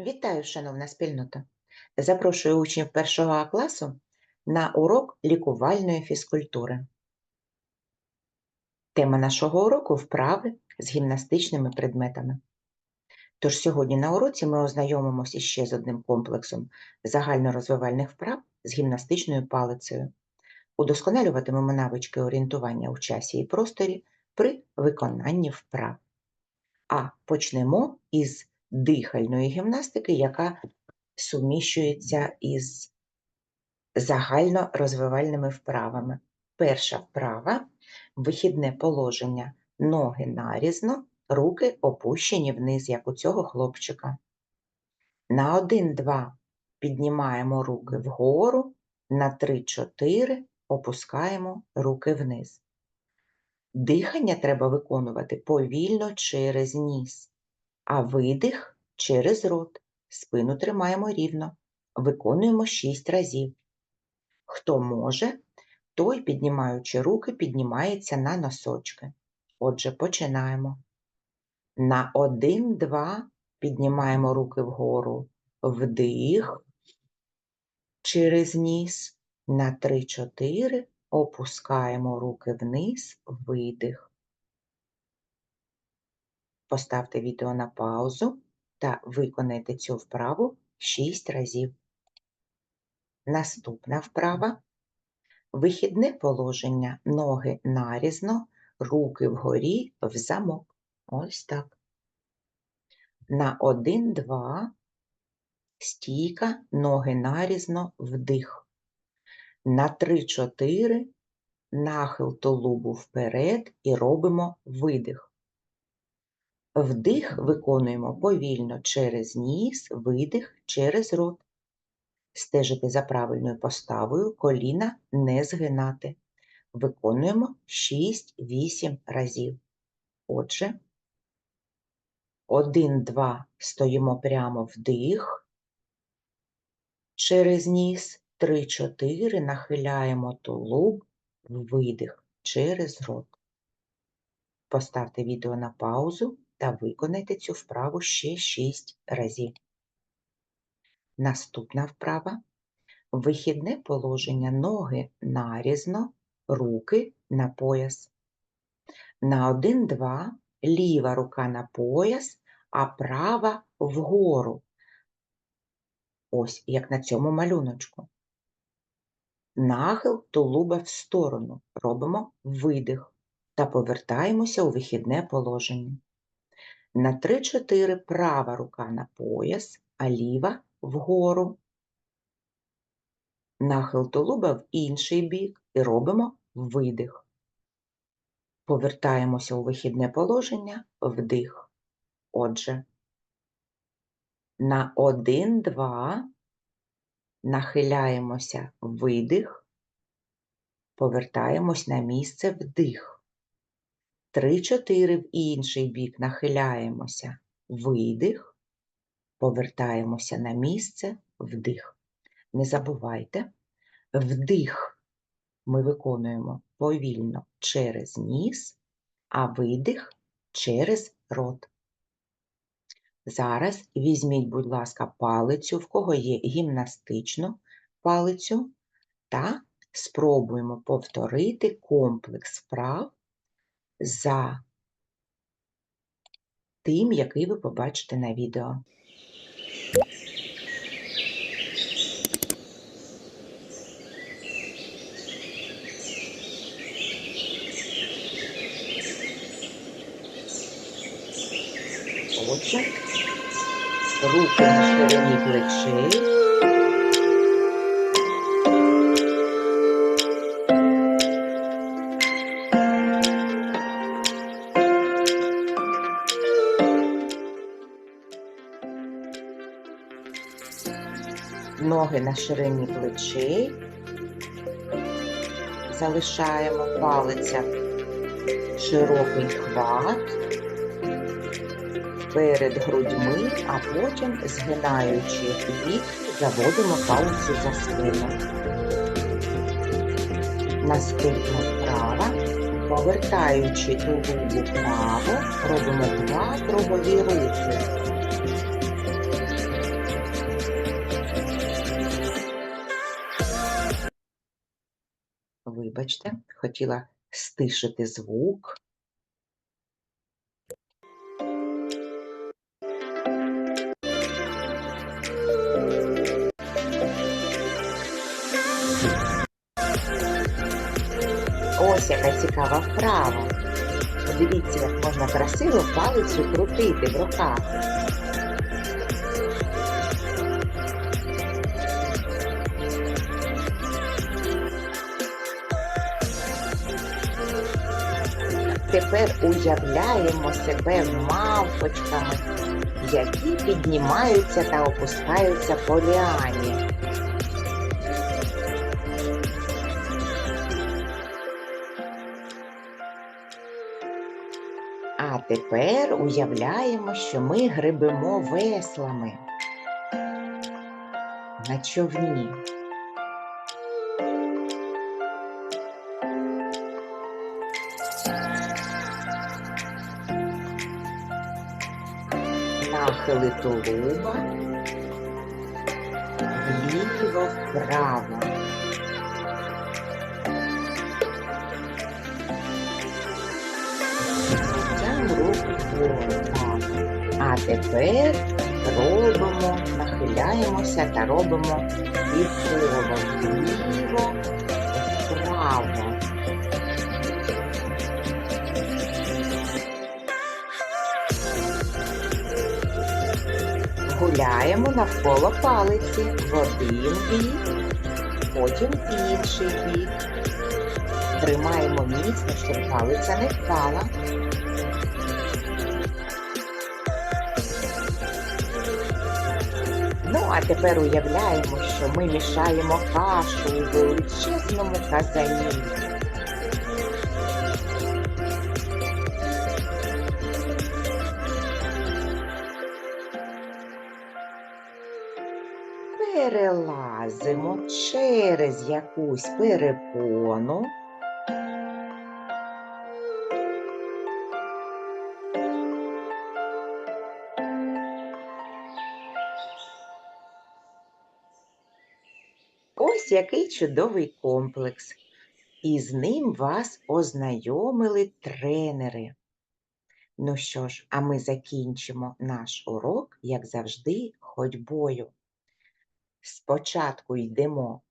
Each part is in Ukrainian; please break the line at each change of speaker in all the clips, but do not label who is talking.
Вітаю, шановна спільнота! Запрошую учнів першого А класу на урок лікувальної фізкультури. Тема нашого уроку вправи з гімнастичними предметами. Тож сьогодні на уроці ми ознайомимося ще з одним комплексом загальнорозвивальних вправ з гімнастичною палицею. Удосконалюватимемо навички орієнтування у часі і просторі при виконанні вправ. А почнемо із дихальної гімнастики, яка суміщується із загальнорозвивальними вправами. Перша вправа вихідне положення ноги нарізно, руки опущені вниз, як у цього хлопчика. На 1-2 піднімаємо руки вгору, на 3-4 опускаємо руки вниз. Дихання треба виконувати повільно через ніс а видих через рот. Спину тримаємо рівно. Виконуємо 6 разів. Хто може, той, піднімаючи руки, піднімається на носочки. Отже, починаємо. На 1-2 піднімаємо руки вгору. Вдих через ніс. На 3-4 опускаємо руки вниз, видих. Поставте відео на паузу та виконайте цю вправу 6 разів. Наступна вправа. Вихідне положення ноги нарізно, руки вгорі в замок. Ось так. На 1-2 стійка, ноги нарізно, вдих. На 3-4 нахил тулубу вперед і робимо видих. Вдих виконуємо повільно через ніс, видих через рот. Стежити за правильною поставою, коліна не згинати. Виконуємо 6-8 разів. Отже, 1-2 стоїмо прямо вдих, через ніс, 3-4 нахиляємо тулуб, видих через рот. Поставте відео на паузу та виконайте цю вправу ще 6 разів. Наступна вправа. Вихідне положення ноги нарізно, руки на пояс. На 1-2 ліва рука на пояс, а права вгору. Ось як на цьому малюночку. Нахил тулуба в сторону. Робимо видих та повертаємося у вихідне положення. На 3-4 права рука на пояс, а ліва вгору. Нахил тулуба в інший бік і робимо видих. Повертаємося у вихідне положення, вдих. Отже, на 1-2 нахиляємося видих, повертаємось на місце вдих. 3-4 в інший бік нахиляємося, видих, повертаємося на місце, вдих. Не забувайте, вдих. Ми виконуємо повільно через ніс, а видих через рот. Зараз візьміть, будь ласка, палицю, в кого є гімнастичну палицю, та спробуємо повторити комплекс вправ за тим, який ви побачите на відео. Отже, руки на ширині плечей. Ноги на ширині плечей. Залишаємо палиця широкий хват перед грудьми, а потім, згинаючи бік, заводимо палицю за спину. Наступна вправа, повертаючи тулубу вправо, робимо два кругові рухи. Вибачте, хотіла стишити звук. Ось яка цікава вправа. Подивіться, як можна красиво палицю крутити в руках. Тепер уявляємо себе мавпочками, які піднімаються та опускаються по ліані. А тепер уявляємо, що ми гребемо веслами на човні. Нахили тулуба, вліво, вправо. Тягнемо руки вгору. А тепер робимо, нахиляємося та робимо і півколо вліво, вправо. Гуляємо навколо палиці в один бік, потім в інший бік. Тримаємо міцно, щоб палиця не впала. Ну, а тепер уявляємо, що ми мішаємо кашу у величезному казані. Перелазимо через якусь перепону. Ось який чудовий комплекс. І з ним вас ознайомили тренери. Ну що ж, а ми закінчимо наш урок, як завжди, ходьбою. Спочатку йдемо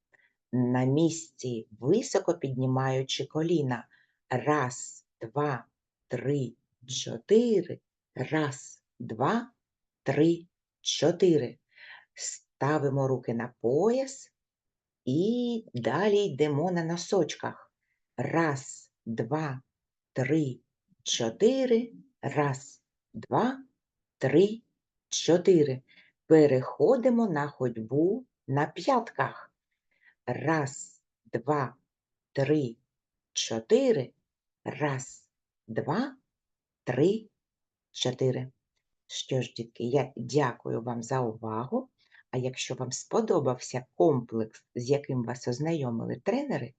на місці, високо піднімаючи коліна. Раз, два, три, чотири. Раз, два, три, чотири. Ставимо руки на пояс і далі йдемо на носочках. Раз, два, три, чотири. Раз, два, три, чотири. Переходимо на ходьбу на п'ятках. Раз, два, три, чотири. Раз, два, три, чотири. Що ж, дітки, я дякую вам за увагу. А якщо вам сподобався комплекс, з яким вас ознайомили тренери,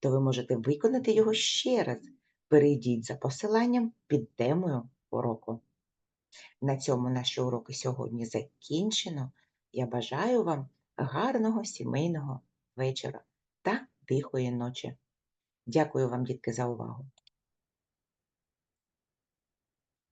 то ви можете виконати його ще раз. Перейдіть за посиланням під темою уроку. На цьому наші уроки сьогодні закінчено. Я бажаю вам гарного сімейного вечора та тихої ночі. Дякую вам, дітки, за увагу!